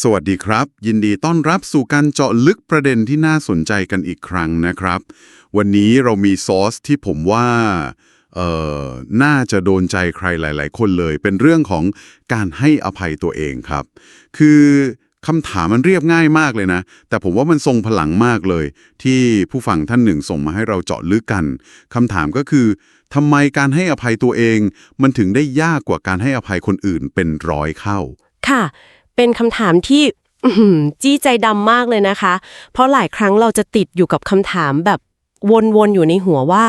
สวัสดีครับ ยินดีต้อนรับสู่การเจาะลึกประเด็นที่น่าสนใจกันอีกครั้งนะครับ วันนี้เรามีซอสที่ผมว่าเอ่อน่าจะโดนใจใครหลาย ๆ คนเลย เป็นเรื่องของการให้อภัยตัวเองครับ คือคำถามมันเรียบง่ายมากเลยนะ แต่ผมว่ามันทรงพลังมากเลย ที่ผู้ฟังท่านหนึ่งส่งมาให้เราเจาะลึกกันคำถามก็คือทำไมการให้อภัยตัวเอง มันถึงได้ยากกว่าการให้อภัยคนอื่นเป็นร้อยเข้า ค่ะ เป็นคำถามที่อื้อหือจี้ใจดำมากเลยนะคะ เพราะหลายครั้งเราจะติดอยู่กับคำถามแบบวนๆอยู่ในหัวว่า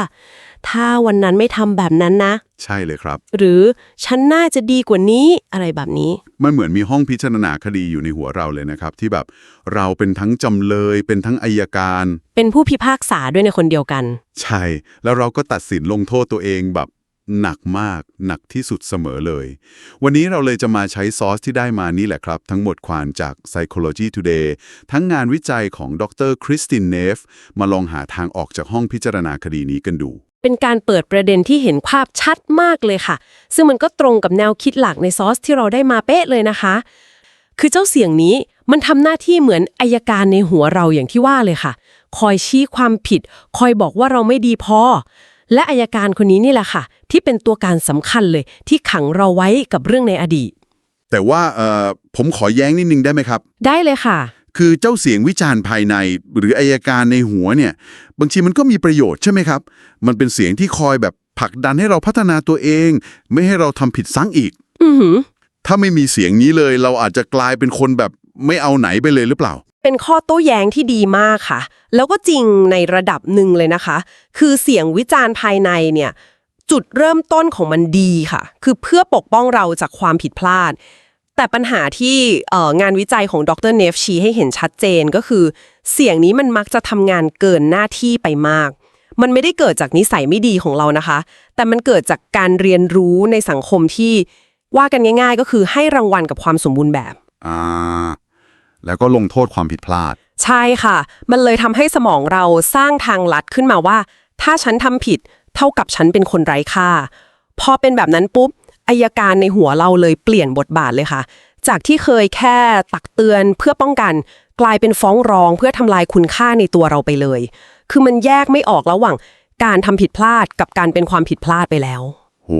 ถ้าวันนั้นไม่ทำแบบนั้นนะ ใช่เลยครับ หรือฉันน่าจะดีกว่านี้อะไรแบบนี้ มันเหมือนมีห้องพิจารณาคดีอยู่ในหัวเราเลยนะครับ ที่แบบเราเป็นทั้งจำเลย เป็นทั้งอายการ เป็นผู้พิพากษาด้วยในคนเดียวกัน ใช่ แล้วเราก็ตัดสินลงโทษตัวเองแบบ หนักมาก หนักที่สุดเสมอเลย วันนี้เราเลยจะมาใช้ซอสที่ได้มานี่แหละครับ ทั้งหมดความจาก Psychology Today ทั้งงานวิจัยของดรคริสตินเนฟ มาลองหาทางออกจากห้องพิจารณาคดีนี้กันดู เป็นการเปิดประเด็นที่เห็นภาพชัดมากเลยค่ะ ซึ่งมันก็ตรงกับแนวคิดหลักในซอสที่เราได้มาเป๊ะเลยนะคะ คือเจ้าเสียงนี้มันทำหน้าที่เหมือนอายการในหัวเราอย่างที่ว่าเลยค่ะ คอยชี้ความผิด คอยบอกว่าเราไม่ดีพอ และอายการคนนี้นี่แหละค่ะ ที่เป็นตัวการสำคัญเลย ที่ขังเราไว้กับเรื่องในอดีต แต่ว่าเอ่อผมขอแย้งนิดนึงได้ไหมครับ ได้เลยค่ะ คือเจ้าเสียงวิจารณ์ภายใน หรืออายการในหัวเนี่ย บางทีมันก็มีประโยชน์ใช่ไหมครับ มันเป็นเสียงที่คอยแบบผลักดันให้เราพัฒนาตัวเอง ไม่ให้เราทำผิดซ้ำอีก อือหือ ถ้าไม่มีเสียงนี้เลย เราอาจจะกลายเป็นคนแบบไม่เอาไหนไปเลยหรือเปล่า เป็นข้อโต้แย้งที่ดีมากค่ะ แล้วก็จริงในระดับหนึ่งเลยนะคะ คือเสียงวิจารณ์ภายในเนี่ยจุดเริ่มต้นของมันดีค่ะ คือเพื่อปกป้องเราจากความผิดพลาด แต่ปัญหาที่งานวิจัยของดรเนฟชี้ให้เห็นชัดเจนก็คือ เสียงนี้มันมักจะทำงานเกินหน้าที่ไปมาก มันไม่ได้เกิดจากนิสัยไม่ดีของเรานะคะ แต่มันเกิดจากการเรียนรู้ในสังคมที่ว่ากันง่าย ๆ ก็คือให้รางวัลกับความสมบูรณ์แบบอ่า แล้วก็ลงโทษความผิดพลาด ใช่ค่ะ มันเลยทำให้สมองเราสร้างทางลัดขึ้นมาว่า ถ้าฉันทำผิด เท่ากับฉันเป็นคนไร้ค่า พอเป็นแบบนั้นปุ๊บอายการในหัวเราเลยเปลี่ยนบทบาทเลยค่ะ จากที่เคยแค่ตักเตือนเพื่อป้องกัน กลายเป็นฟ้องร้องเพื่อทำลายคุณค่าในตัวเราไปเลย คือมันแยกไม่ออกระหว่าง การทำผิดพลาดกับการเป็นความผิดพลาดไปแล้ว โห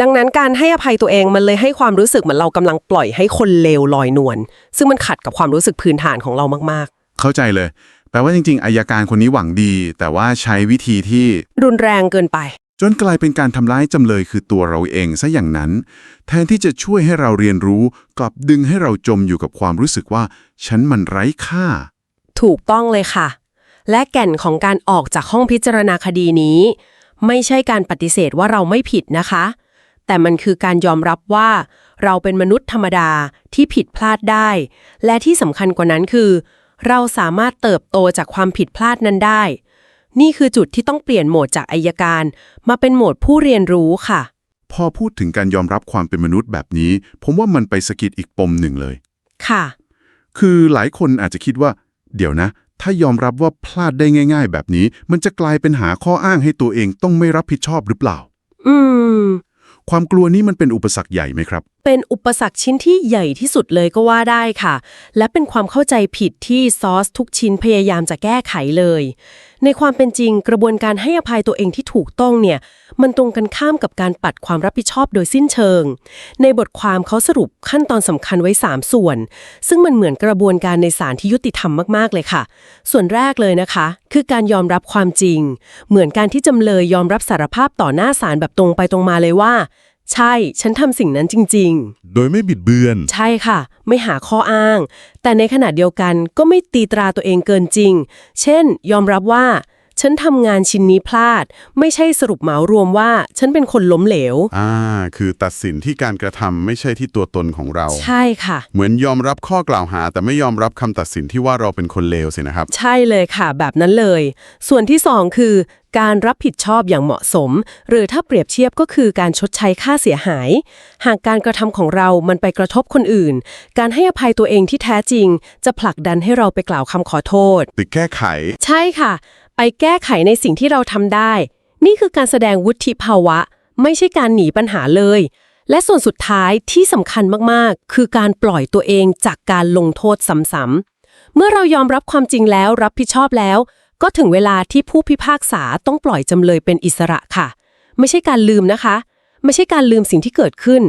ดังนั้นการให้อภัยตัวเองมันเลยให้ความรู้สึกเหมือนเรากำลังปล่อยให้คนเลวลอยนวลซึ่งมันขัดกับความรู้สึกพื้นฐานของเรามากเข้าใจเลย แปลว่าจริง ๆอายการคนนี้หวังดี แต่ว่าใช้วิธีที่ ๆ รุนแรงเกินไป จนกลายเป็นการทำร้ายจำเลยคือตัวเราเองซะอย่างนั้น แทนที่จะช่วยให้เราเรียนรู้ กลับดึงให้เราจมอยู่กับความรู้สึกว่า ฉันมันไร้ค่า ถูกต้องเลยค่ะ และแก่นของการออกจากห้องพิจารณาคดีนี้ ไม่ใช่การปฏิเสธว่าเราไม่ผิดนะคะ แต่มันคือการยอมรับว่า เราเป็นมนุษย์ธรรมดาที่ผิดพลาดได้ และที่สำคัญกว่านั้นคือ เราสามารถเติบโตจากความผิดพลาดนั้นได้ นี่คือจุดที่ต้องเปลี่ยนโหมดจากอายการ มาเป็นโหมดผู้เรียนรู้ค่ะ พอพูดถึงการยอมรับความเป็นมนุษย์แบบนี้ ผมว่ามันไปสะกิดอีกปมหนึ่งเลย ค่ะ คือหลายคนอาจจะคิดว่า เดี๋ยวนะ ถ้ายอมรับว่าพลาดได้ง่าย ๆ แบบนี้ มันจะกลายเป็นหาข้ออ้างให้ตัวเองต้องไม่รับผิดชอบหรือเปล่า อืม ความกลัวนี้มันเป็นอุปสรรคใหญ่ไหมครับ เป็นอุปสรรคชิ้นที่ใหญ่ที่สุดเลยก็ว่าได้ค่ะ และเป็นความเข้าใจผิดที่ซอสทุกชิ้นพยายามจะแก้ไขเลย ในความเป็นจริงกระบวนการให้อภัยตัวเองที่ถูกต้องเนี่ยมันตรงกันข้ามกับการปัดความรับผิดชอบโดยสิ้นเชิง ในบทความเขาสรุปขั้นตอนสำคัญไว้ 3 ส่วน ซึ่งมันเหมือนกระบวนการในศาลที่ยุติธรรมมากๆเลยค่ะ ส่วนแรกเลยนะคะ คือการยอมรับความจริง เหมือนการที่จำเลยยอมรับสารภาพต่อหน้าศาลแบบตรงไปตรงมาเลยว่า ใช่ ฉันทำสิ่งนั้นจริงๆโดยไม่บิดเบือนใช่ค่ะ ไม่หาข้ออ้าง แต่ในขณะเดียวกันก็ไม่ตีตราตัวเองเกินจริง เช่น ยอมรับว่า ฉันทำงานชิ้นนี้พลาด ไม่ใช่สรุปเหมารวมว่า ฉันเป็นคนล้มเหลว อ่า คือตัดสินที่การกระทำไม่ใช่ที่ตัวตนของเรา ใช่ค่ะ เหมือนยอมรับข้อกล่าวหา แต่ไม่ยอมรับคำตัดสินที่ว่าเราเป็นคนเลวสินะครับ ใช่เลยค่ะ แบบนั้นเลย ส่วนที่สองคือ การรับผิดชอบอย่างเหมาะสม หรือถ้าเปรียบเทียบก็คือการชดใช้ค่าเสียหาย หากการกระทำของเรามันไปกระทบคนอื่น การให้อภัยตัวเองที่แท้จริง จะผลักดันให้เราไปกล่าวคำขอโทษ ติแก้ไข ใช่ค่ะ ไปแก้ไขในสิ่งที่เราทำได้ นี่คือการแสดงวุฒิภาวะ ไม่ใช่การหนีปัญหาเลย และส่วนสุดท้ายที่สำคัญมากๆ คือการปล่อยตัวเองจากการลงโทษซ้ำๆเมื่อเรายอมรับความจริงแล้วรับผิดชอบแล้ว ก็ถึงเวลาที่ผู้พิพากษาต้องปล่อยจำเลยเป็นอิสระค่ะ ไม่ใช่การลืมนะคะ ไม่ใช่การลืมสิ่งที่เกิดขึ้น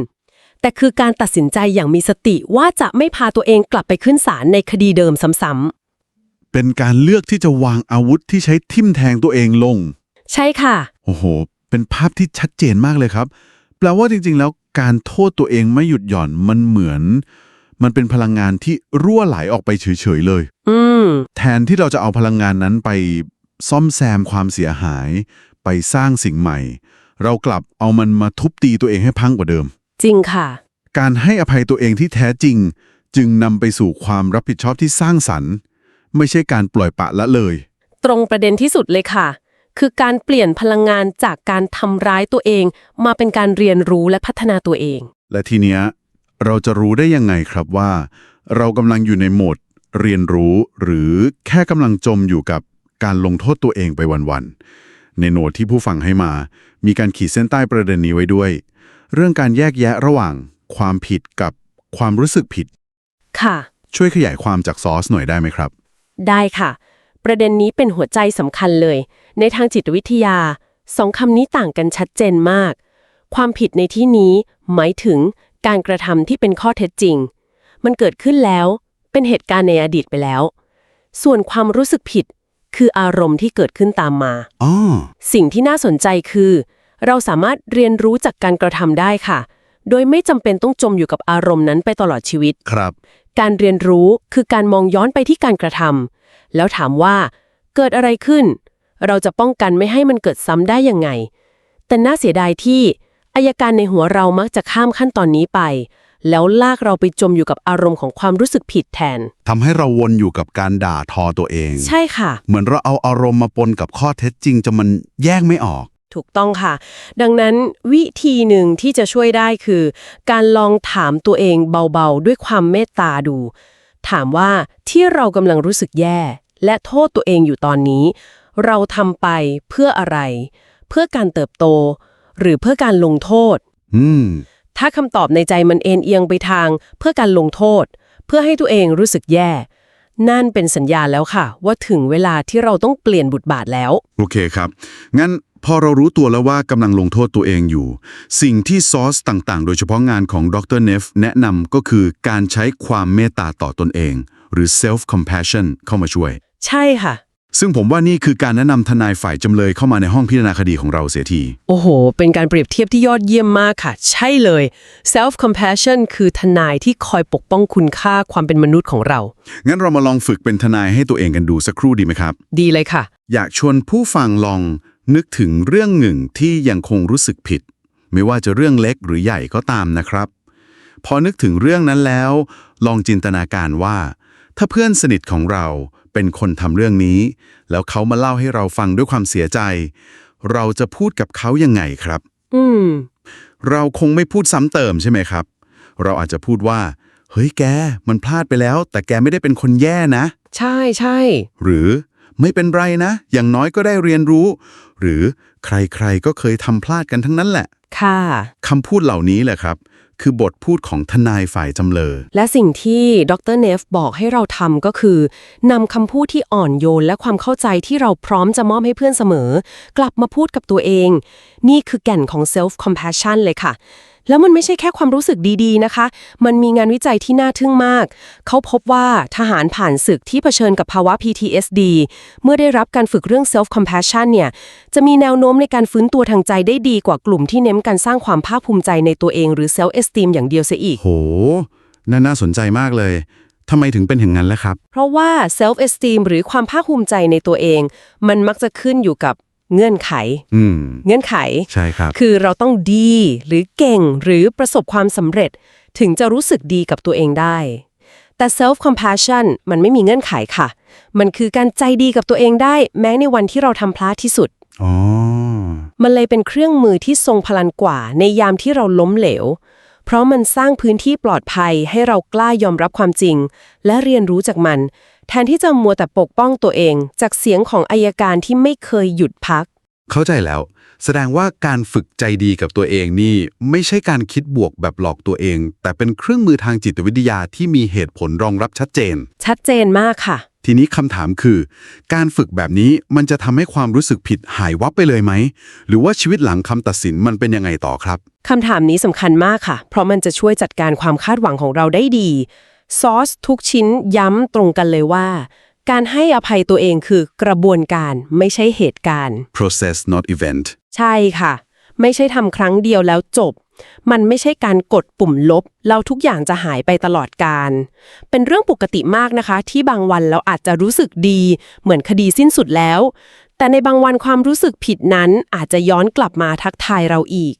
แต่คือการตัดสินใจอย่างมีสติว่าจะไม่พาตัวเองกลับไปขึ้นศาลในคดีเดิมซ้ำๆ เป็นการเลือกที่จะวางอาวุธที่ใช้ทิ่มแทงตัวเองลงๆใช่ค่ะ โอ้โห เป็นภาพที่ชัดเจนมากเลยครับ แปลว่าจริงๆ แล้วการโทษตัวเองไม่หยุดหย่อนมันเหมือน มันเป็นพลังงานที่รั่วไหลออกไปเฉยๆเลย อืม แทนที่เราจะเอาพลังงานนั้นไปซ่อมแซมความเสียหาย ไปสร้างสิ่งใหม่ เรากลับเอามันมาทุบตีตัวเองให้พังกว่าเดิม จริงค่ะ การให้อภัยตัวเองที่แท้จริง จึงนำไปสู่ความรับผิดชอบที่สร้างสรรค์ ไม่ใช่การปล่อยปละละเลย ตรงประเด็นที่สุดเลยค่ะ คือการเปลี่ยนพลังงานจากการทำร้ายตัวเอง มาเป็นการเรียนรู้และพัฒนาตัวเอง และทีเนี้ยเราจะรู้ได้ยังไงครับว่า เรากำลังอยู่ในโหมด เรียนรู้หรือแค่กำลังจมอยู่กับการลงโทษตัวเองไปวันๆในโน้ตที่ผู้ฟังให้มา มีการขีดเส้นใต้ประเด็นนี้ไว้ด้วย เรื่องการแยกแยะระหว่าง ความผิดกับความรู้สึกผิด ค่ะ ช่วยขยายความจากซอสหน่อยได้ไหมครับ ได้ค่ะ ประเด็นนี้เป็นหัวใจสำคัญเลย ในทางจิตวิทยาสองคำนี้ต่างกันชัดเจนมาก ความผิดในที่นี้หมายถึงการกระทำที่เป็นข้อเท็จจริง มันเกิดขึ้นแล้ว เป็นเหตุการณ์ในอดีตไปแล้ว ส่วนความรู้สึกผิดคืออารมณ์ที่เกิดขึ้นตามมาอ๋อสิ่งที่น่าสนใจคือ เราสามารถเรียนรู้จากการกระทำได้ค่ะ โดยไม่จำเป็นต้องจมอยู่กับอารมณ์นั้นไปตลอดชีวิต ครับการเรียนรู้คือการมองย้อนไปที่การกระทำแล้วถามว่า เกิดอะไรขึ้น เราจะป้องกันไม่ให้มันเกิดซ้ำได้ยังไง แต่น่าเสียดายที่อายการในหัวเรามักจะข้ามขั้นตอนนี้ไป แล้วลากเราไปจมอยู่กับอารมณ์ของความรู้สึกผิดแทน ทำให้เราวนอยู่กับการด่าทอตัวเอง ใช่ค่ะ เหมือนเราเอาอารมณ์มาปนกับข้อเท็จจริงจนมันแยกไม่ออก ถูกต้องค่ะ ดังนั้นวิธีหนึ่งที่จะช่วยได้คือ การลองถามตัวเองเบาๆ ด้วยความเมตตาดู ถามว่าที่เรากำลังรู้สึกแย่ และโทษตัวเองอยู่ตอนนี้ เราทำไปเพื่ออะไร เพื่อการเติบโต หรือเพื่อการลงโทษ อืม ถ้าคำตอบในใจมันเอ็นเอียงไปทาง เพื่อการลงโทษ เพื่อให้ตัวเองรู้สึกแย่ นั่นเป็นสัญญาณแล้วค่ะ ว่าถึงเวลาที่เราต้องเปลี่ยนบทบาทแล้ว โอเคครับ งั้น พอเรารู้ตัวแล้วว่ากำลังลงโทษตัวเองอยู่ สิ่งที่ซอสต่างๆ โดยเฉพาะงานของดรเนฟแนะนำก็คือการใช้ความเมตตาต่อตนเอง หรือ self compassion เข้ามาช่วย ใช่ค่ะ ซึ่งผมว่านี่คือการแนะนำทนายฝ่ายจำเลยเข้ามาในห้องพิจารณาคดีของเราเสียที โอ้โห เป็นการเปรียบเทียบที่ยอดเยี่ยมมากค่ะ ใช่เลย self compassion คือทนายที่คอยปกป้องคุณค่าความเป็นมนุษย์ของเรา งั้นเรามาลองฝึกเป็นทนายให้ตัวเองกันดูสักครู่ดีไหมครับ ดีเลยค่ะ อยากชวนผู้ฟังลอง นึกถึงเรื่องหนึ่งที่ยังคงรู้สึกผิด ไม่ว่าจะเรื่องเล็กหรือใหญ่ก็ตามนะครับ พอนึกถึงเรื่องนั้นแล้ว ลองจินตนาการว่า ถ้าเพื่อนสนิทของเราเป็นคนทำเรื่องนี้ แล้วเขามาเล่าให้เราฟังด้วยความเสียใจ เราจะพูดกับเขายังไงครับ อืม เราคงไม่พูดซ้ำเติมใช่ไหมครับ เราอาจจะพูดว่า เฮ้ยแก มันพลาดไปแล้ว แต่แกไม่ได้เป็นคนแย่นะ ใช่ใช่ หรือ ไม่เป็นไรนะ อย่างน้อยก็ได้เรียนรู้ หรือใครๆก็เคยทำพลาดกันทั้งนั้นแหละ ค่ะ คำพูดเหล่านี้แหละครับ คือบทพูดของทนายฝ่ายจำเลย และสิ่งที่ดรเนฟบอกให้เราทำก็คือนำคำพูดที่อ่อนโยนและความเข้าใจที่เราพร้อมจะมอบให้เพื่อนเสมอ กลับมาพูดกับตัวเอง นี่คือแก่นของ self compassion เลยค่ะ แล้วมันไม่ใช่แค่ความรู้สึกดีๆนะคะ มันมีงานวิจัยที่น่าทึ่งมาก เขาพบว่าทหารผ่านศึกที่เผชิญกับภาวะ PTSD เมื่อได้รับการฝึกเรื่อง self compassion เนี่ย จะมีแนวโน้มในการฟื้นตัวทางใจได้ดีกว่ากลุ่มที่เน้นการสร้างความภาคภูมิใจในตัวเองหรือ self esteem อย่างเดียวเสียอีก โหน่าน่าสนใจมากเลยทำไมถึงเป็นอย่างนั้นล่ะครับ เพราะว่า self esteem หรือความภาคภูมิใจในตัวเอง มันมักจะขึ้นอยู่กับ เงื่อนไข อืม เงื่อนไข ใช่ครับ คือเราต้องดีหรือเก่งหรือประสบความสำเร็จ ถึงจะรู้สึกดีกับตัวเองได้ แต่ self compassion มันไม่มีเงื่อนไขค่ะ มันคือการใจดีกับตัวเองได้ แม้ในวันที่เราทำพลาดที่สุด อ๋อ มันเลยเป็นเครื่องมือที่ทรงพลังกว่า ในยามที่เราล้มเหลว เพราะมันสร้างพื้นที่ปลอดภัยให้เรากล้ายอมรับความจริง และเรียนรู้จากมัน แทนที่จะมัวแต่ปกป้องตัวเอง จากเสียงของอายการที่ไม่เคยหยุดพัก เข้าใจแล้ว แสดงว่าการฝึกใจดีกับตัวเองนี่ ไม่ใช่การคิดบวกแบบหลอกตัวเอง แต่เป็นเครื่องมือทางจิตวิทยาที่มีเหตุผลรองรับชัดเจน ชัดเจนมากค่ะ ทีนี้คำถามคือ การฝึกแบบนี้มันจะทำให้ความรู้สึกผิดหายวับไปเลยไหม หรือว่าชีวิตหลังคำตัดสินมันเป็นยังไงต่อครับ คำถามนี้สำคัญมากค่ะ เพราะมันจะช่วยจัดการความคาดหวังของเราได้ดี ซอสทุกชิ้นย้ำตรงกันเลยว่า การให้อภัยตัวเองคือกระบวนการไม่ใช่เหตุการณ์ process not event ใช่ค่ะ ไม่ใช่ทำครั้งเดียวแล้วจบ มันไม่ใช่การกดปุ่มลบ แล้วทุกอย่างจะหายไปตลอดการ เป็นเรื่องปกติมากนะคะ ที่บางวันเราอาจจะรู้สึกดี เหมือนคดีสิ้นสุดแล้ว แต่ในบางวันความรู้สึกผิดนั้นอาจจะย้อนกลับมาทักทายเราอีก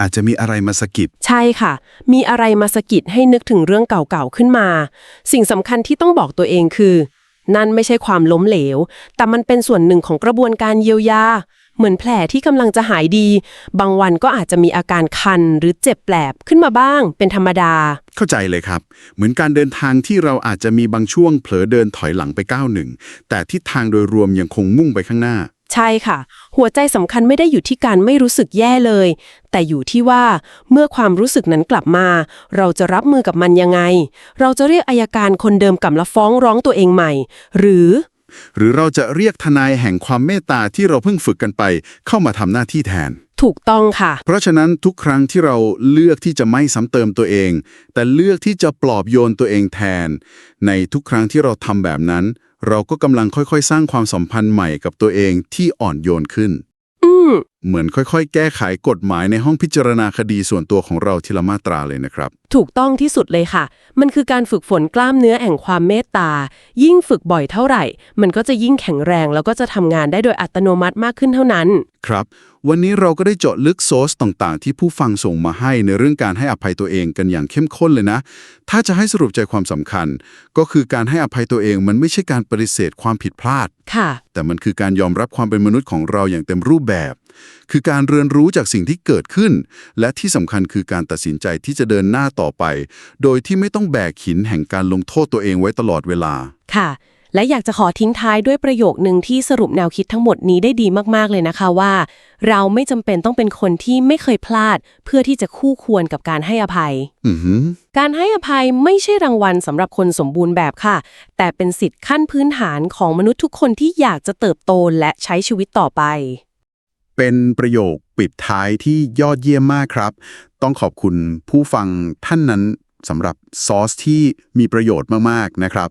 อาจจะมีอะไรมาสะกิด ใช่ค่ะ มีอะไรมาสะกิดให้นึกถึงเรื่องเก่าๆขึ้นมา สิ่งสำคัญที่ต้องบอกตัวเองคือ นั่นไม่ใช่ความล้มเหลว แต่มันเป็นส่วนหนึ่งของกระบวนการเยียวยา เหมือนแผลที่กำลังจะหายดี บางวันก็อาจจะมีอาการคันหรือเจ็บแปลบขึ้นมาบ้าง เป็นธรรมดา เข้าใจเลยครับ เหมือนการเดินทางที่เราอาจจะมีบางช่วงเผลอเดินถอยหลังไปก้าวหนึ่งแต่ทิศทางโดยรวมยังคงมุ่งไปข้างหน้า ใช่ค่ะ หัวใจสำคัญไม่ได้อยู่ที่การไม่รู้สึกแย่เลย แต่อยู่ที่ว่าเมื่อความรู้สึกนั้นกลับมา เราจะรับมือกับมันยังไง เราจะเรียกอายการคนเดิมกลับมาฟ้องร้องตัวเองใหม่ หรือ หรือเราจะเรียกทนายแห่งความเมตตาที่เราเพิ่งฝึกกันไป เข้ามาทำหน้าที่แทน ถูกต้องค่ะ เพราะฉะนั้นทุกครั้งที่เราเลือกที่จะไม่ซ้ำเติมตัวเอง แต่เลือกที่จะปลอบโยนตัวเองแทน ในทุกครั้งที่เราทำแบบนั้น เราก็กำลังค่อยๆ สร้างความสัมพันธ์ใหม่กับตัวเองที่อ่อนโยนขึ้น อืมเหมือนค่อยๆ แก้ไขกฎหมายในห้องพิจารณาคดีส่วนตัวของเราทีละมาตราเลยนะครับ ถูกต้องที่สุดเลยค่ะ มันคือการฝึกฝนกล้ามเนื้อแห่งความเมตตา ยิ่งฝึกบ่อยเท่าไหร่ มันก็จะยิ่งแข็งแรง แล้วก็จะทำงานได้โดยอัตโนมัติมากขึ้นเท่านั้น ครับ วันนี้เราก็ได้เจาะลึกโซสต่างๆ ที่ผู้ฟังส่งมาให้ในเรื่องการให้อภัยตัวเองกันอย่างเข้มข้นเลยนะ ถ้าจะให้สรุปใจความสำคัญ ก็คือการให้อภัยตัวเองมันไม่ใช่การปฏิเสธความผิดพลาด ค่ะ แต่มันคือการยอมรับความเป็นมนุษย์ของเราอย่างเต็มรูปแบบคือการเรียนรู้จากสิ่งที่เกิดขึ้น และที่สำคัญคือการตัดสินใจที่จะเดินหน้าต่อไป โดยที่ไม่ต้องแบกหินแห่งการลงโทษตัวเองไว้ตลอดเวลา ค่ะ และอยากจะขอทิ้งท้ายด้วยประโยคนึงที่สรุปแนวคิดทั้งหมดนี้ได้ดีมากๆเลยนะคะว่า เราไม่จำเป็นต้องเป็นคนที่ไม่เคยพลาด เพื่อที่จะคู่ควรกับการให้อภัย อือหือ การให้อภัยไม่ใช่รางวัลสำหรับคนสมบูรณ์แบบค่ะ แต่เป็นสิทธิ์ขั้นพื้นฐานของมนุษย์ทุกคนที่อยากจะเติบโตและใช้ชีวิตต่อไป เป็นประโยคปิดท้ายที่ยอดเยี่ยมมากครับ ต้องขอบคุณผู้ฟังท่านนั้นสำหรับซอสที่มีประโยชน์มากๆนะครับ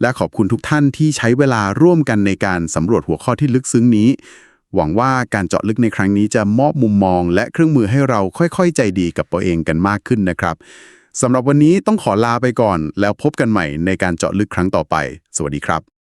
และขอบคุณทุกท่านที่ใช้เวลาร่วมกันในการสำรวจหัวข้อที่ลึกซึ้งนี้ หวังว่าการเจาะลึกในครั้งนี้จะมอบมุมมอง และเครื่องมือให้เราค่อยๆ ใจดีกับตัวเองกันมากขึ้นนะครับสำหรับวันนี้ต้องขอลาไปก่อน แล้วพบกันใหม่ในการเจาะลึกครั้งต่อไป สวัสดีครับ